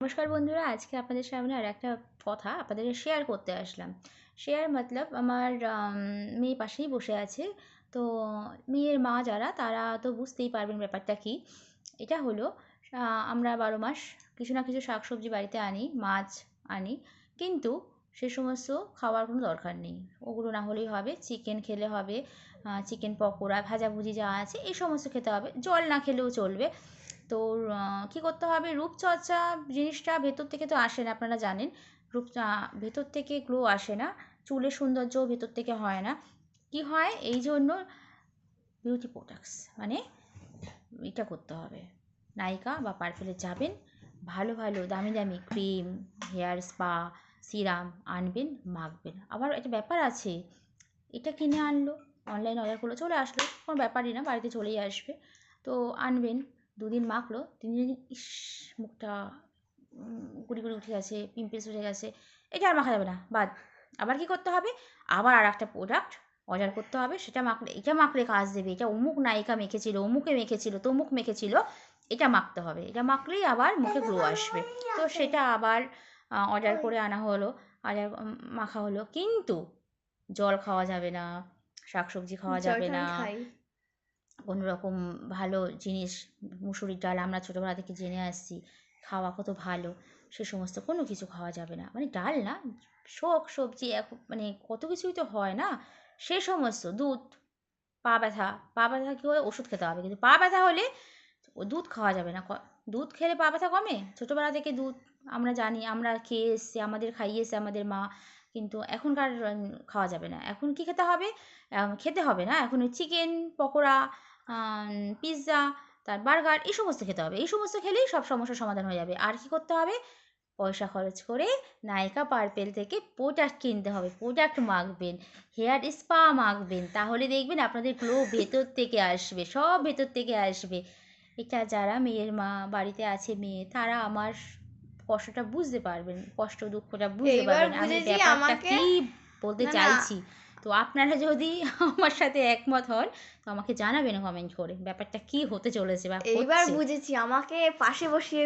নমস্কার বন্ধুরা আজকে আপনাদের সামনে আর একটা কথা আপনাদের শেয়ার করতে আসলাম। শেয়ার মতলব আমার আম, মেয়ে পাশেই বসে আছে। তো মেয়ের মা যারা তারা তো বুঝতেই পারবেন ব্যাপারটা কি। এটা হলো আমরা বারো মাস কিছু না কিছু শাকসবজি বাড়িতে আনি মাছ আনি কিন্তু সে সমস্ত খাওয়ার কোনো দরকার নেই। ওগুলো না হলেই হবে চিকেন খেলে হবে চিকেন পকোড়া ভাজাভুজি যা আছে এই সমস্ত খেতে হবে। জল না খেলেও চলবে। তো কী করতে হবে? রূপচর্চা জিনিসটা ভেতর থেকে তো আসে না, আপনারা জানেন। রূপ ভেতর থেকে গ্লো আসে না, চুলের সৌন্দর্যও ভেতর থেকে হয় না। কি হয়? এই জন্য বিউটি প্রোডাক্টস মানে এটা করতে হবে। নায়িকা বা পার্পেলে যাবেন, ভালো ভালো দামি দামি ক্রিম হেয়ার স্পা সিরাম আনবেন, মাখবেন। আবার একটা ব্যাপার আছে, এটা কিনে আনলো অনলাইন অর্ডার করল, চলে আসলো, কোনো ব্যাপারই না, বাড়িতে চলেই আসবে। তো আনবেন। দুদিন মাখলো তিন দিন ইস মুখটা গুড়ি গুড়ি উঠে গেছে পিম্পলস উঠে গেছে এটা আর মাখা যাবে না বাদ। আবার কি করতে হবে? আবার আর একটা প্রোডাক্ট অর্ডার করতে হবে সেটা মাখলে এটা মাখলে কাজ দেবে এটা অমুক নায়িকা মেখেছিল অমুকে মেখেছিল তমুক মেখেছিল এটা মাখতে হবে। এটা মাখলেই আবার মুখে গ্লো আসবে। তো সেটা আবার অর্ডার করে আনা হলো অর্ডার মাখা হলো। কিন্তু জল খাওয়া যাবে না শাকসবজি খাওয়া যাবে না। কোনো রকম ভালো জিনিস, মুসুরির ডাল আমরা ছোটোবেলা থেকে জেনে আসছি, খাওয়া কত ভালো, সে সমস্ত কোনো কিছু খাওয়া যাবে না। মানে ডাল না, শাক সবজি এখন মানে কত কিছুই তো হয় না, সে সমস্ত দুধ, পা ব্যথা পা ব্যথা কী হয় ওষুধ খেতে হবে, কিন্তু পা ব্যথা হলে দুধ খাওয়া যাবে না। দুধ খেলে পা ব্যথা কমে? ছোটোবেলা থেকে দুধ আমরা জানি, আমরা খেয়ে এসছি, আমাদের খাইয়েছে আমাদের মা, কিন্তু এখনকার খাওয়া যাবে না। এখন কি খেতে হবে? খেতে হবে না। এখন চিকেন পকোড়া পিৎজা তার বার্গার এই সমস্ত খেতে হবে। এই সমস্ত খেলেই সব সমস্যার সমাধান হয়ে যাবে। আর কি করতে হবে? পয়সা খরচ করে নায়িকা পার্পেল থেকে প্রোডাক্ট কিনতে হবে। প্রোডাক্ট মাখবেন হেয়ার স্পা মাখবেন। তাহলে দেখবেন আপনাদের গ্লো ভেতর থেকে আসবে সব ভেতর থেকে আসবে। এটা যারা মেয়ের মা বাড়িতে আছে মেয়ে তারা আমার কষ্টটা বুঝতে পারবেন কষ্ট দুঃখটা বুঝতে পারবেন। আমি ব্যাপারটা কি বলতে। চাইছি? তো আপনারা যদি আমার সাথে একমত হন তো আমাকে জানাবেন কমেন্ট করে ব্যাপারটা কি হতে চলেছে বা এইবার বুঝেছি আমাকে পাশে বসিয়ে